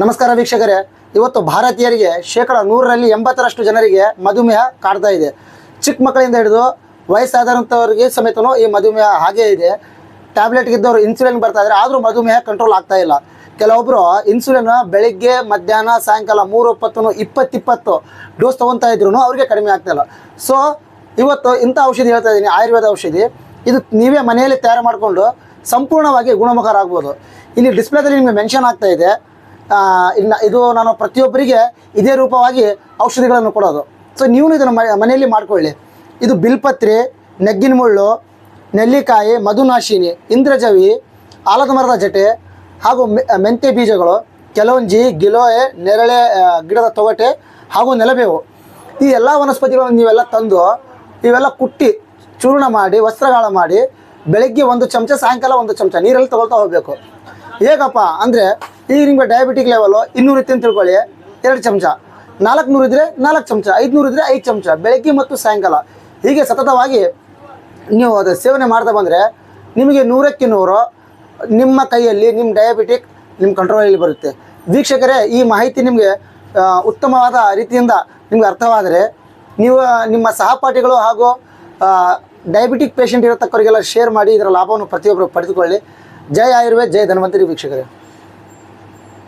ನಮಸ್ಕಾರ ವೀಕ್ಷಕರೇ. ಇವತ್ತು ಭಾರತೀಯರಿಗೆ ಶೇಕಡ ನೂರರಲ್ಲಿ ಎಂಬತ್ತರಷ್ಟು ಜನರಿಗೆ ಮಧುಮೇಹ ಕಾಡ್ತಾ ಇದೆ. ಚಿಕ್ಕ ಮಕ್ಕಳಿಂದ ಹಿಡಿದು ವಯಸ್ಸಾದಂಥವ್ರಿಗೆ ಸಮೇತನೂ ಈ ಮಧುಮೇಹ ಹಾಗೇ ಇದೆ. ಟ್ಯಾಬ್ಲೆಟ್ ಇದ್ದವರು ಇನ್ಸುಲಿನ್ ಬರ್ತಾ ಇದ್ದಾರೆ ಆದರೂ ಮಧುಮೇಹ ಕಂಟ್ರೋಲ್ ಆಗ್ತಾ ಇಲ್ಲ. ಕೆಲವೊಬ್ಬರು ಇನ್ಸುಲಿನ್ ಬೆಳಿಗ್ಗೆ, ಮಧ್ಯಾಹ್ನ, ಸಾಯಂಕಾಲ ಮೂರು ಹೊತ್ತು ಇಪ್ಪತ್ತಿಪ್ಪತ್ತು ಡೋಸ್ ತೊಗೊತಾ ಇದ್ರು ಅವ್ರಿಗೆ ಕಡಿಮೆ ಆಗ್ತಾ ಇಲ್ಲ. ಸೊ ಇವತ್ತು ಇಂಥ ಔಷಧಿ ಹೇಳ್ತಾ ಇದ್ದೀನಿ, ಆಯುರ್ವೇದ ಔಷಧಿ. ಇದು ನೀವೇ ಮನೆಯಲ್ಲಿ ತಯಾರು ಮಾಡಿಕೊಂಡು ಸಂಪೂರ್ಣವಾಗಿ ಗುಣಮುಖರಾಗ್ಬೋದು. ಇಲ್ಲಿ ಡಿಸ್ಪ್ಲೇದಲ್ಲಿ ನಿಮಗೆ ಮೆನ್ಷನ್ ಆಗ್ತಾ ಇದೆ. ಇನ್ನು ಇದು ನಾನು ಪ್ರತಿಯೊಬ್ಬರಿಗೆ ಇದೇ ರೂಪವಾಗಿ ಔಷಧಿಗಳನ್ನು ಕೊಡೋದು. ಸೊ ನೀವು ಇದನ್ನು ಮನೆಯಲ್ಲಿ ಮಾಡ್ಕೊಳ್ಳಿ. ಇದು ಬಿಲ್ಪತ್ರೆ, ನೆಗ್ಗಿನ ಮುಳ್ಳು, ನೆಲ್ಲಿಕಾಯಿ, ಮಧುನಾಶಿನಿ, ಇಂದ್ರಜವಿ, ಆಲದ ಮರದ ಜಟೆ, ಹಾಗೂ ಮೆಂತೆ ಬೀಜಗಳು, ಕೆಲವೊಂಜಿ, ಗಿಲೋಯೆ, ನೆರಳೆ ಗಿಡದ ತೊಗಟೆ, ಹಾಗೂ ನೆಲಬೇವು. ಈ ಎಲ್ಲ ವನಸ್ಪತಿಗಳನ್ನು ನೀವೆಲ್ಲ ತಂದು, ಇವೆಲ್ಲ ಕುಟ್ಟಿ, ಚೂರ್ಣ ಮಾಡಿ, ವಸ್ತ್ರಗಾಳ ಮಾಡಿ, ಬೆಳಗ್ಗೆ ಒಂದು ಚಮಚ, ಸಾಯಂಕಾಲ ಒಂದು ಚಮಚ ನೀರಲ್ಲಿ ತಗೊಳ್ತಾ ಹೋಗಬೇಕು. ಹೇಗಪ್ಪ ಅಂದರೆ ಈಗ ನಿಮ್ಗೆ ಡಯಾಬಿಟಿಕ್ ಲೆವೆಲು ಇನ್ನೂರು ಇತ್ತು ಅಂತ ತಿಳ್ಕೊಳ್ಳಿ. ಎರಡು ಚಮಚ. ನಾಲ್ಕು ನೂರು ಇದ್ದರೆ ನಾಲ್ಕು ಚಮಚ, ಐದುನೂರು ಇದ್ದರೆ ಐದು ಚಮಚ, ಬೆಳಗ್ಗೆ ಮತ್ತು ಸಾಯಂಕಾಲ. ಹೀಗೆ ಸತತವಾಗಿ ನೀವು ಅದು ಸೇವನೆ ಮಾಡ್ತಾ ಬಂದರೆ ನಿಮಗೆ ನೂರಕ್ಕೆ ನೂರು ನಿಮ್ಮ ಕೈಯಲ್ಲಿ ನಿಮ್ಮ ಡಯಾಬಿಟಿಕ್ ನಿಮ್ಮ ಕಂಟ್ರೋಲಲ್ಲಿ ಬರುತ್ತೆ. ವೀಕ್ಷಕರೇ, ಈ ಮಾಹಿತಿ ನಿಮಗೆ ಉತ್ತಮವಾದ ರೀತಿಯಿಂದ ನಿಮಗೆ ಅರ್ಥವಾದರೆ ನೀವು ನಿಮ್ಮ ಸಹಪಾಠಿಗಳು ಹಾಗೂ ಡಯಾಬಿಟಿಕ್ ಪೇಷಂಟ್ ಇರತಕ್ಕವರಿಗೆಲ್ಲ ಶೇರ್ ಮಾಡಿ ಇದರ ಲಾಭವನ್ನು ಪ್ರತಿಯೊಬ್ಬರು ಪಡೆದುಕೊಳ್ಳಿ. ಜೈ ಆಯುರ್ವೇದ, ಜೈ ಧನ್ವಂತರಿ ವೀಕ್ಷಕರೇ.